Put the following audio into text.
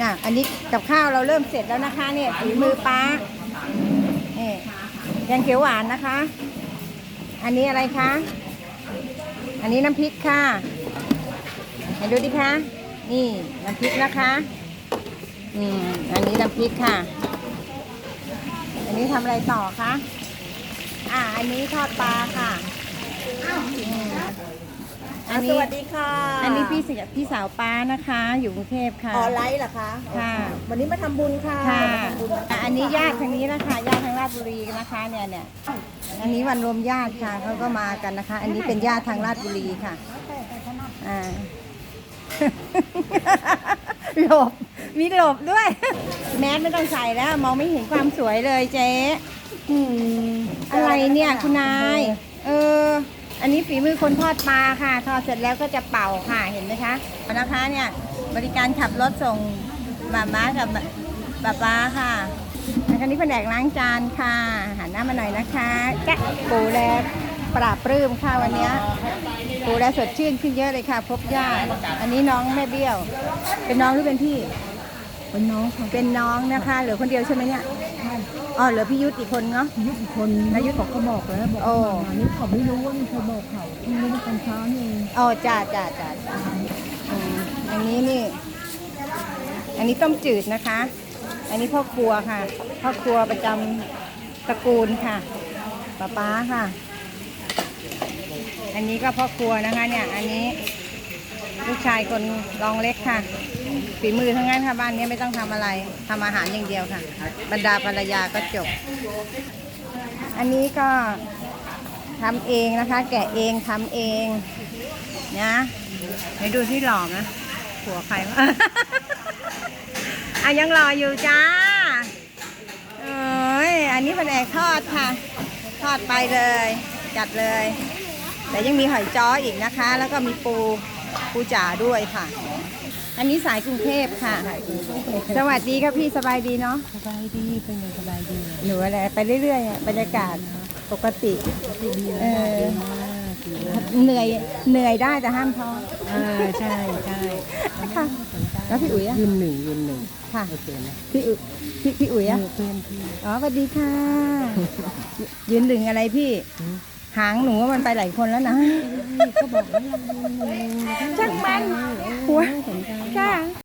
น่ะอันนี้กับข้าวเราเริ่มเสร็จแล้วนะคะเนี่ยฝีมือป้านี่แกงเขียวหวานนะคะ อันนี้อะไรคะ อันนี้น้ำพริกค่ะไหนดูดิคะนี่น้ำพริกนะคะอืมอันนี้น้ำพริกค่ะ อันนี้ทำอะไรต่อคะอ่า อันนี้ทอดปลาค่ะ อืมอันสนี้วัสดีค่ะ อันนี้พี่สาวพี่สาวป้านะคะ อยู่กรุงเทพค่ะ ออนไลน์เหรอคะค่ะวันนี้มาทำบุญค่ะค่ะ มาทำบุญนะคะอะอันนี้ญาติทางนี้นะคะญาติทางราชบุรีนะคะเนี่ยเนี่ยอันนี้วันรวมญาติค่ะเขาก็มากันนะคะ อันนี้เป็นญาติทางราชบุรีค่ะอ่า หลบมีหลบด้วย แมสไม่ต้องใส่แล้ว มองไม่เห็นความสวยเลยเจ๊อืมอะไรเนี่ยคุณนาย เออ อันนี้ฝีมือคนทอดปลาค่ะ ทอดเสร็จแล้วก็จะเป่าค่ะ เห็นไหมคะนะคะเนี่ยบริการขับรถส่งหมาม้ากับป้าป้าค่ะแล้วก็นี้แผนกล้างจานค่ะ หันหน้ามาหน่อยนะคะแกะปูแลปราบปลื้มค่ะวันเนี้ยปูแลสดชื่นขึ้นเยอะเลยค่ะ พบญาติอันนี้น้องแม่เบี้ยว เป็นน้องหรือเป็นพี่ เป็นน้องค่ะเป็นน้องนะคะ เหลือคนเดียวใช่ไหมเนี่ย อ๋อเหลือพี่ยุทธอีกคนเนาะ ยุทธอีกคนนายุทธเขาก็บอกแล้วบอกโอ้ ว่ามานี่เขาไม่รู้ว่ามีใครบอกเขาเพิ่งรู้เมื่อตอนเช้านี่เองอ๋อจ้าจ้าจ้าจ้าอืมอันนี้นี่ อันนี้ต้มจืดนะคะ อันนี้พ่อครัวค่ะ พ่อครัวประจำตระกูลค่ะป้าป้าค่ะ อันนี้ก็พ่อครัวนะคะ เนี่ย อันนี้ ลูกชายคนรองเล็กค่ะฝีมือทั้งนั้นค่ะบ้านนี้ไม่ต้องทำอะไรทำอาหารอย่างเดียวค่ะ บรรดาภรรยาก็จบ อันนี้ก็ทำเองนะคะ แกะเองทำเองนะไปดูที่หล่อนะหัวใครวะอะยังหล่ออยู่จ้าเอ้ยอันนี้เป็นแอกทอดค่ะ ทอดไปเลย จัดเลย แต่ยังมีหอยจ้ออีกนะคะ แล้วก็มีปู ปูจ๋าด้วยค่ะ อันนี้สายกรุงเทพค่ะ สวัสดีครับพี่สบายดีเนาะ สบายดีเป็นไงสบายดีหนูอะไรไปเรื่อยๆอะบรรยากาศปกติดีดีเออมากดีมากเหนื่อยเหนื่อยได้แต่ห้ามท้ออ่าใช่ใช่ค่ะแล้วพี่อุ๋ยอะยืนหนึ่งยืนหนึ่งค่ะโอเคนะพี่อุ๋ยพี่พี่อุ๋ยอะเพื่อนพี่อ๋อสวัสดีค่ะ ยืนหนึ่งอะไรพี่ หางหนูว่ามันไปหลายคนแล้วนะก็บอกว่าช่างมันหัวใจค่ะ